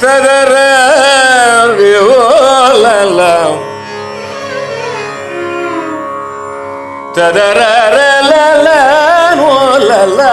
ததர வியோலலம் ததர லலலா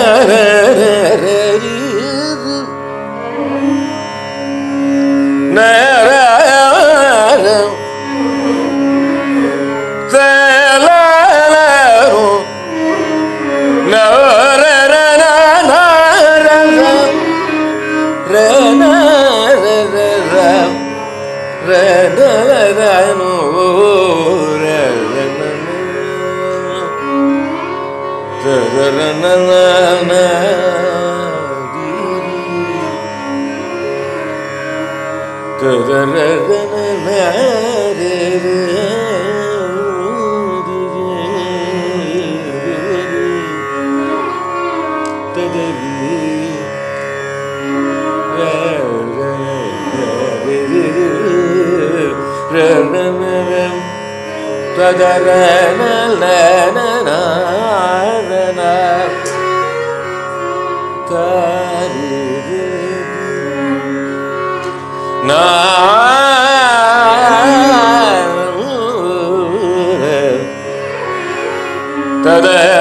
da da da da da 对，对。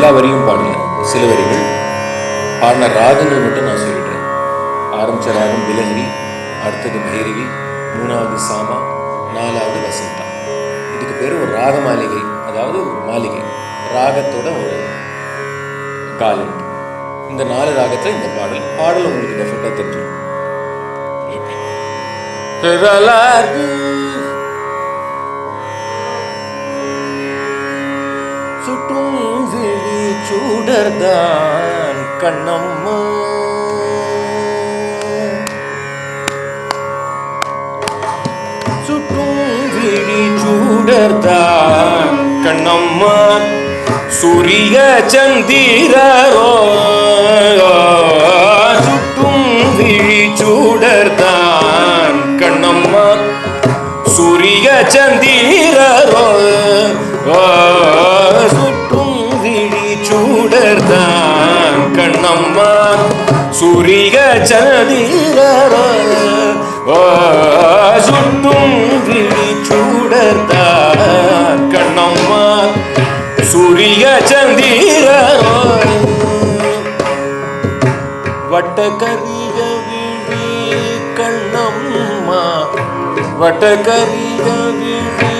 எல்லா வரியும் பாடல சில வரிகள் பாடின ராகங்கள் மட்டும் நான் சொல்லிடுறேன். ஆரம்பித்த ராகம் பிலஹரி அடுத்தது பைரவி மூணாவது சாமா நாலாவது வசந்தா. இதுக்கு பேர் ஒரு ராக மாளிகை அதாவது ஒரு மாளிகை. ராகத்தோட ஒரு காலம் இந்த நாலு ராகத்தில் இந்த பாடல் பாடல் உங்களுக்கு டெஃபினட்டாக தெரிஞ்சிடும். சூடர்தான் கண்ணம்மா. சுற்றும் விழி சூடர்தான் கண்ணம்மா. சூரிய சந்திரரோ சுரிக சந்திரரோ சுட்டும் விழி சூடர்தான் கண்ணம்மா. சூரிய சந்திரரோ வட்டக்கரிய விழி கண்ணம்மா. வட்டக்கரிய விழி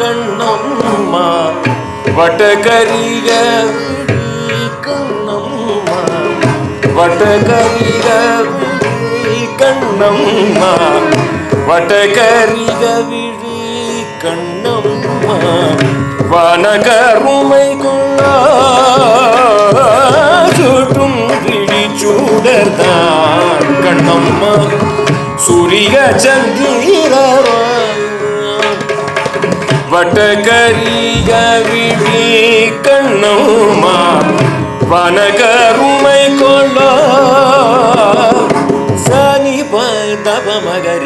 கண்ணம்மா. வட்டக்கரிய வட்டக்கரிய கண்ணம்மா. வட்டக்கரிய கண்ணம்மா. வனகருமை கொள்ளும் விழி சூடர்தான் கண்ணம்மா சூரிய சந்திரரோ. வட்டகரிய கண்ணம்மா. வனகருமை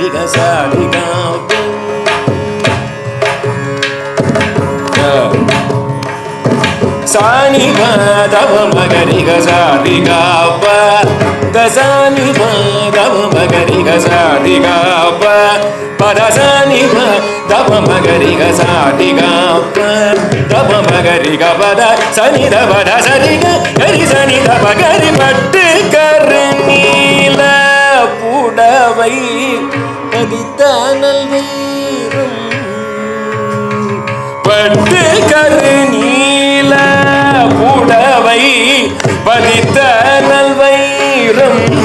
மகரிக சாரிகா சாணி மாதவ மகரி கசாதி காப்ப தசானி மாதவ மகரி கசாதி காப்ப பதசானி தவ மகரி கசாதி காப்ப தவ மகரி கபத சனி தபத சரி கரி சனி தப கரி பட்டு கரு நீல அடித்த பதித்த நல்வீரும் பட்டு கரு நீல புடவை பதித்த நல்வைரம். பட்டு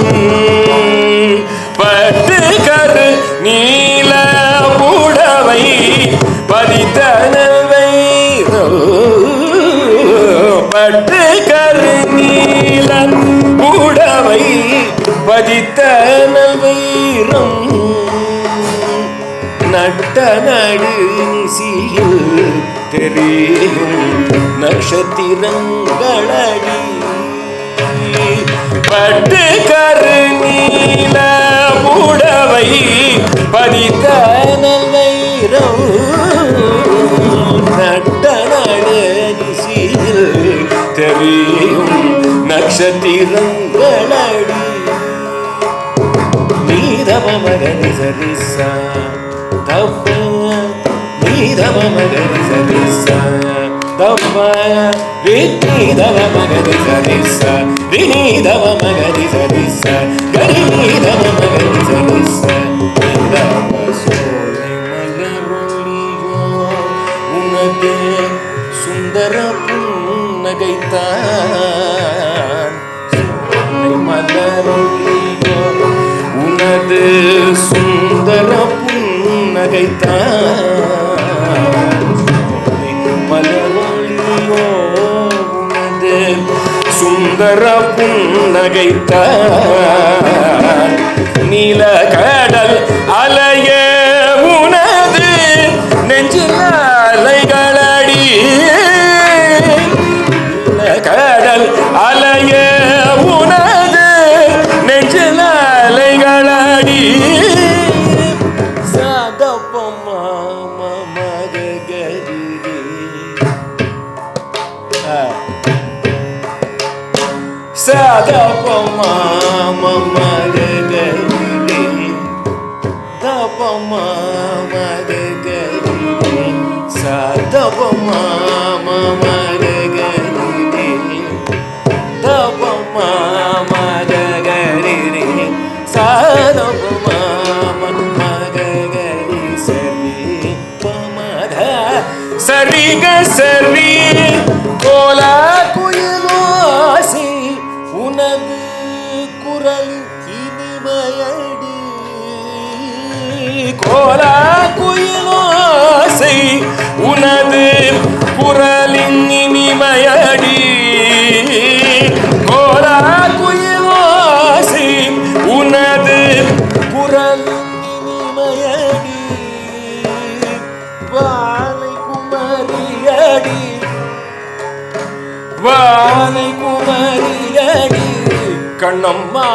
நிசியில் தெரியும் நட்சத்திரங்களடி பட்டு கரு நீல புடவை பதித்த நல்வைரம் நட்ட தெரியும் நட்சத்திரங்களடி நீதம மகனி சரிசா தப்ப நீதம மகனி சரிசா தப்ப விநீதம மகனி சரிசா விநீதம மகனி சரிசா கரிநீதம மகனி சரிசா நீதம சோலை மலரொளியோ உனது சுந்தர புன்னகைத்தான் சோலை உனது சுந்தர புன்னகைத்தான். சுந்தர புன்னகைத்த நீல கடல் அலையே சாதப்பம்மா மகரி தப்பம்மா மகரி சாதப்பம்மா மகரி தப்பம்மா மகரி சாதப்பம்மா மகரி சரி பமத சரிக சரி கோல குயிலோசி உனது குரல் இனிமையடி. கோல குயிலோசை உனது குரலின் இனிமையடி. கோலா குயிலோசை உனது குரலின் இனிமையடி. வாலை குமரியடி. வாலை கண்ணம்மா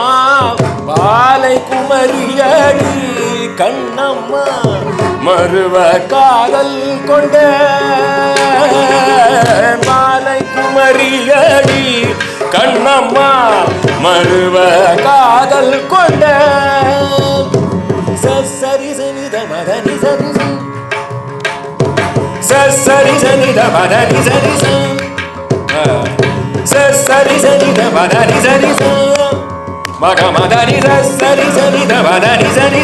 பாலை குமரியடி கண்ணம்மா மறுவ காதல் கொண்ட மாலை குமரியடி கண்ணம்மா மறுவ காதல் கொண்ட சரி சனித மதனி சரி சரி சனித மதனி சரி சரி సరి సరి మదని సరి మగ మదని సరి సరి మదని సరి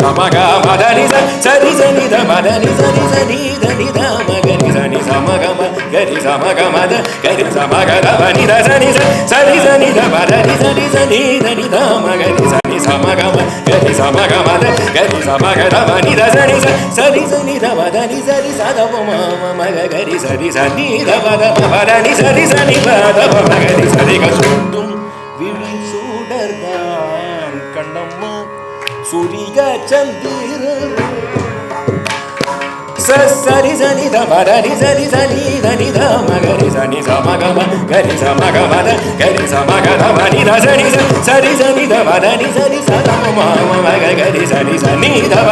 సమగ మదని సరి సరి మదని సరి సరి ధని మగని సని సమగ గరి సమగ మద గరి సమగ ధని సని సరి సని ధని సని సని ధని మగని சம கம கதி சம கமத கதி சம கதம நித சரி சரி சனி தமத நி சரி சதம மம மக கரி சரி சனி தமத மபத நி சரி சனி பத மம கரி சரி கசுட்டும் விழி சூடர்தான் கண்ணம்மா சூரிய சந்திரன். சரி சனி த சரி சனி தனி த சனி சமகம கரி சமகமத கரி சமகத மணி த சரி சனி த சரி சதம கரி சனி சனி த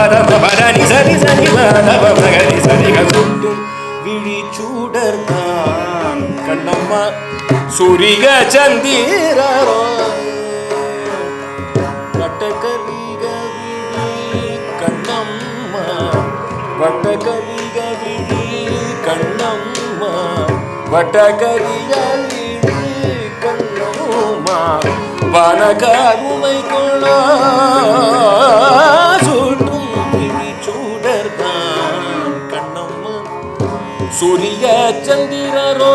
மரணி சரி சனி மத மகரி சனி சுட்டும் விழி சூடர்தான் கண்ணம்மா சூரிய சந்திரோ கட்டக்கரி வட்டக்கலிக விழி கண்ணம்மா வட்டக்கலிக விழி கண்ணம்மா வனகருமை கொள்ள சுட்டும் விழி சூடர்தான் கண்ணம்மா. சூரிய சந்திரரோ